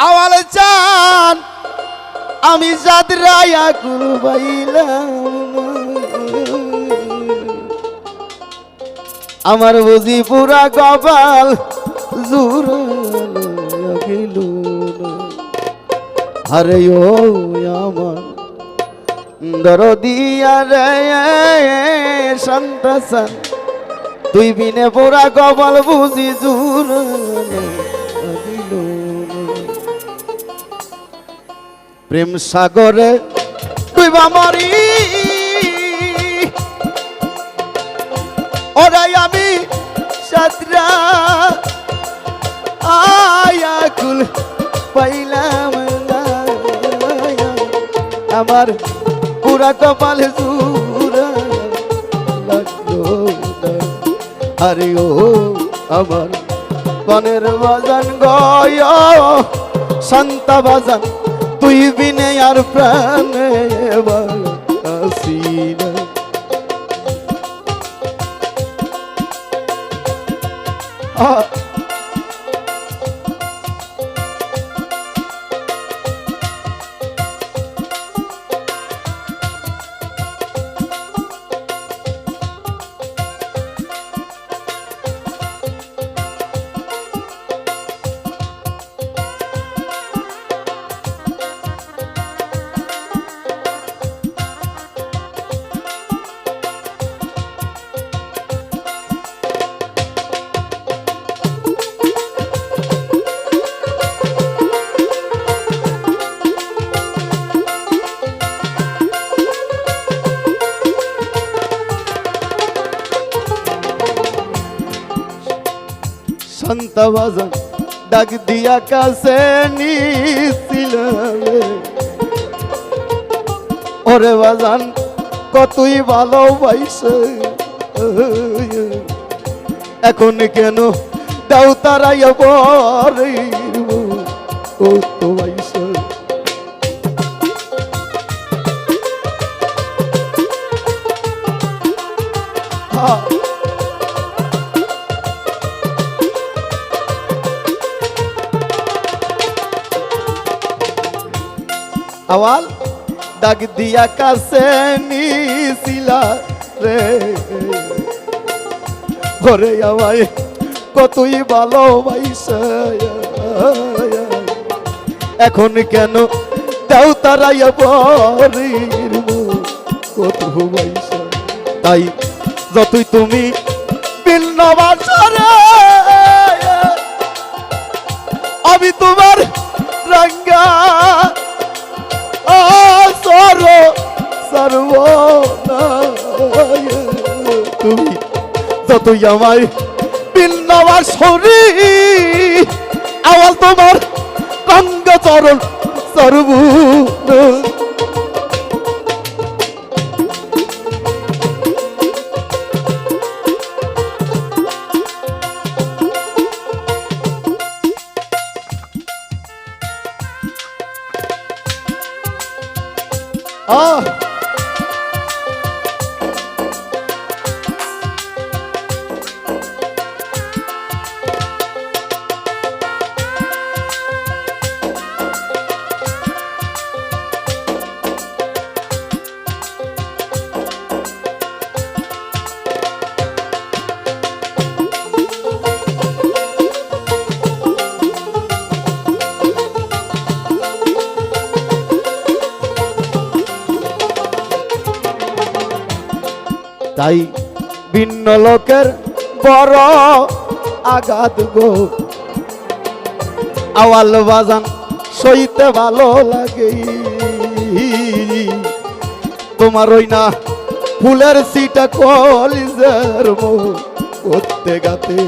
আওয়াল চান, আমি জাদরায়া কুল বাইলাম আমার বুঝি পুরা কপাল জুর গেল আরে ও আমার দরদিয়া রে সন্তসন তুই বিনে পুরা কপাল বুঝি গেল প্রেম সাগরে তুই বামারি ওরাই আমি সাতরা। আয়াকুল পাইলাম। আমার পুরা কপাল সুরা আরে ও আমার কনের বাজান গয় সন্তা বাজান তুই বিনে আর প্রাণে আসি সন্তা বাজান ডাক দিয়া কাছে নিছিল ওরে বাজান, কতই ভালোবাইছে এখন কেন দাও বর। পরে কত আওয়াল দাগ দিয়া কাছে নিছিলা রে। ঘরে আমায় কতই ভালোবাইছে এখন কেন দাও পরির কত বাইছে তাই যতই তুমি ভিন্ন বাসরে আমি তোমার রঙ্গা তুমি যতই আমায় বিন্নবার সরি আওয়াল তোমার রঙ্গ চরণ সর্ব তাই ভিন্ন লোকের বড় আঘাত গো। আওয়াল বাজান সইতে ভালো লাগে। তোমার ওই না ফুলের সিটা কলিজের মো করতে গাতে।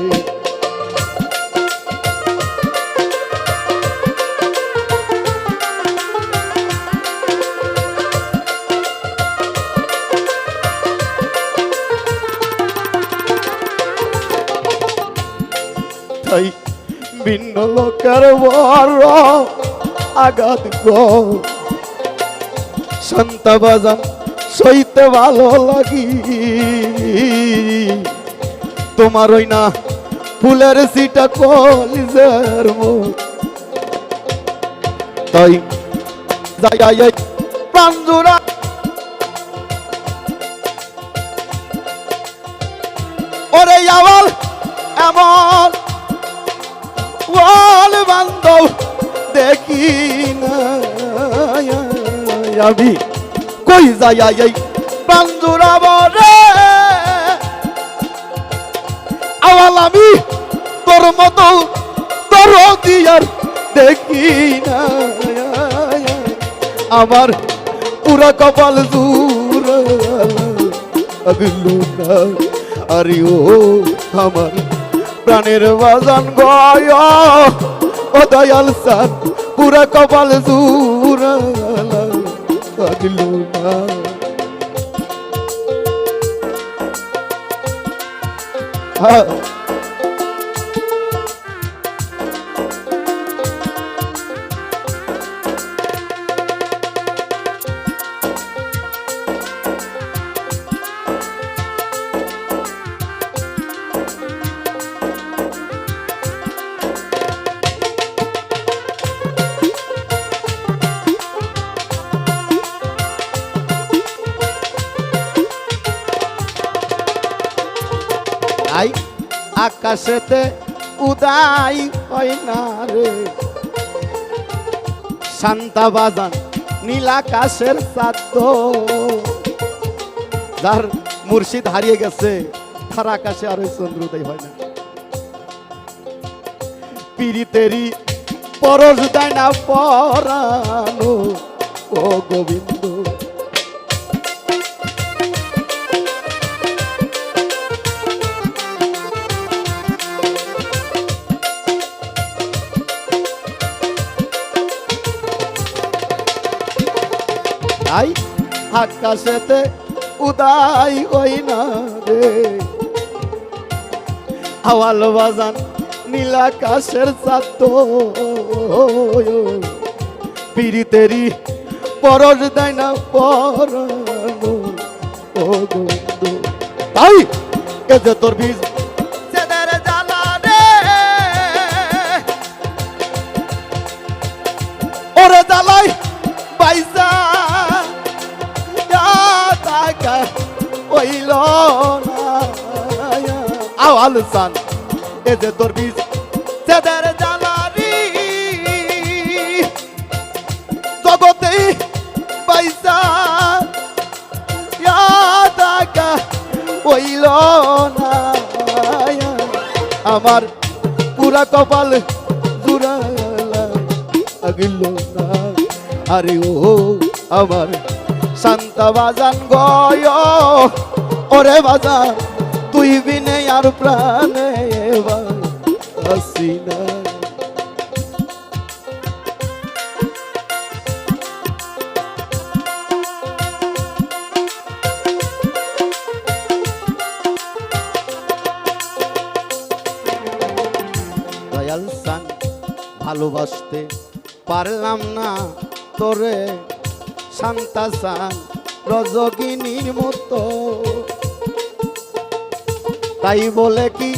তাই ভিন্ন লোকের বড় আঘাত গো। সন্তা বাজান, সইতে ভালো লাগি। তোমার ওই না ফুলের সিটা কলিজের তাই যাই ওরে আওয়াল, এমন দেখি না। কই যাই আওয়াল আমি তোর মতো তোর দিয়ার দেখি না। আমার পুরা কপাল দূর। আগলু না আরে ও আমার প্রাণের বাজান গয়। ও দয়াল সান পুরা কপাল আগলু না। হ্যাঁ আকাশেতে উদাই হয় না রে। শান্তা বাজান নীল আকাশের সাদ্য যার মুর্শিদ হারিয়ে গেছে, তার আকাশে আর ওই চন্দ্রোদয় হয় না। পিরিতেরি পরশ দেয় না পরানো, ও গোবিন্দ। তাই আকাশেতে উদাই হই না রে। আওয়াল বাজান নীল আকাশের সাত পিরিতেরি পরশ দেয় না পরানো ও তাই এ যে তোর বীজ হইল না। আওয়াল সান এ যে তোর বীজ, সেদের জ্বালারি জগতে পাইসা টাকা আমার পুরা কপাল জুড়ালা আরে ও আমার শান্তা বাজান গয়। ওরে বাজান তুই বিনে আর প্রাণে আসি না। দয়াল সান, ভালোবাসতে পারলাম না তোরে। শান্তা সান, রজগিনীর মতো তাই বলে কি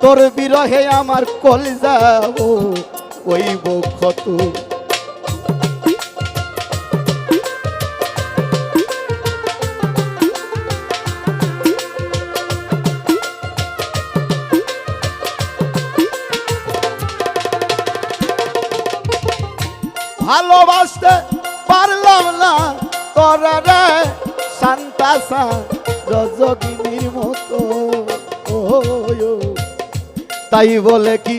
তোর বিরহে আমার কলিজা ও ওই ক্ষত তাই বলে কি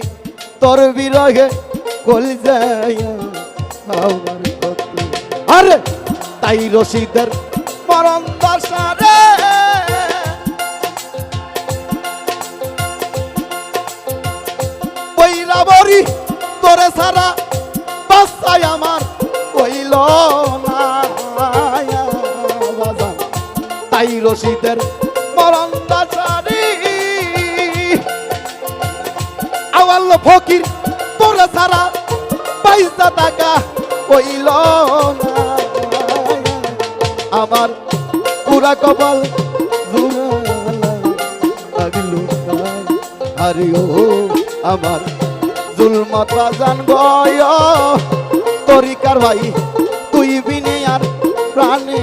তোর বিরহে কল আমার আরে, তাই রশিদের মরণ দশা রে। বৈরাবরী তোরে সারা বাসায় আমার কইল না। তাই রশিদের ফকির, তোরে সারা পয়সা টাকা কইল না। আমার পুরা কপাল আরে ও, আমার জুলমত বাজান গয় তরিকার ভাই, তুই বিনে আর প্রাণে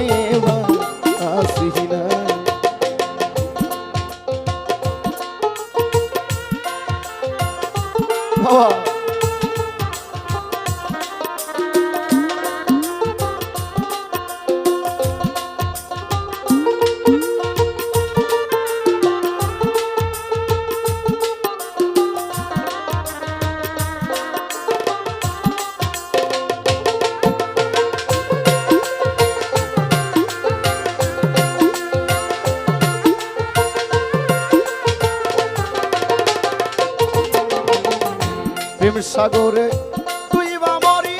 সাগরে তুই বা মরি।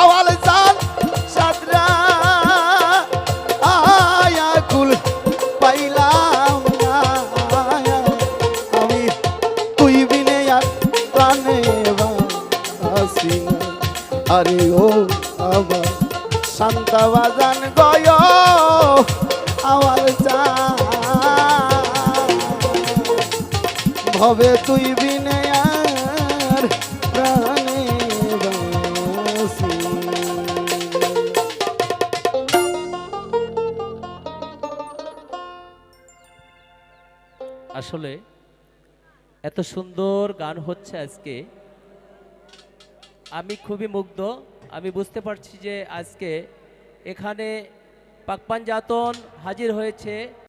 আওয়াল জান সাদরা আয়া কুল পাইলাম না। আমি তুই বিনে আর প্রাণে বাসি না। আরে ও আমার শান্তা বাজান ভবে তুই বিনে আর প্রাণে আসলে এত সুন্দর গান হচ্ছে আজকে। আমি খুবই মুগ্ধ। আমি বুঝতে পারছি যে আজকে এখানে পাকপান জাতন হাজির হয়েছে।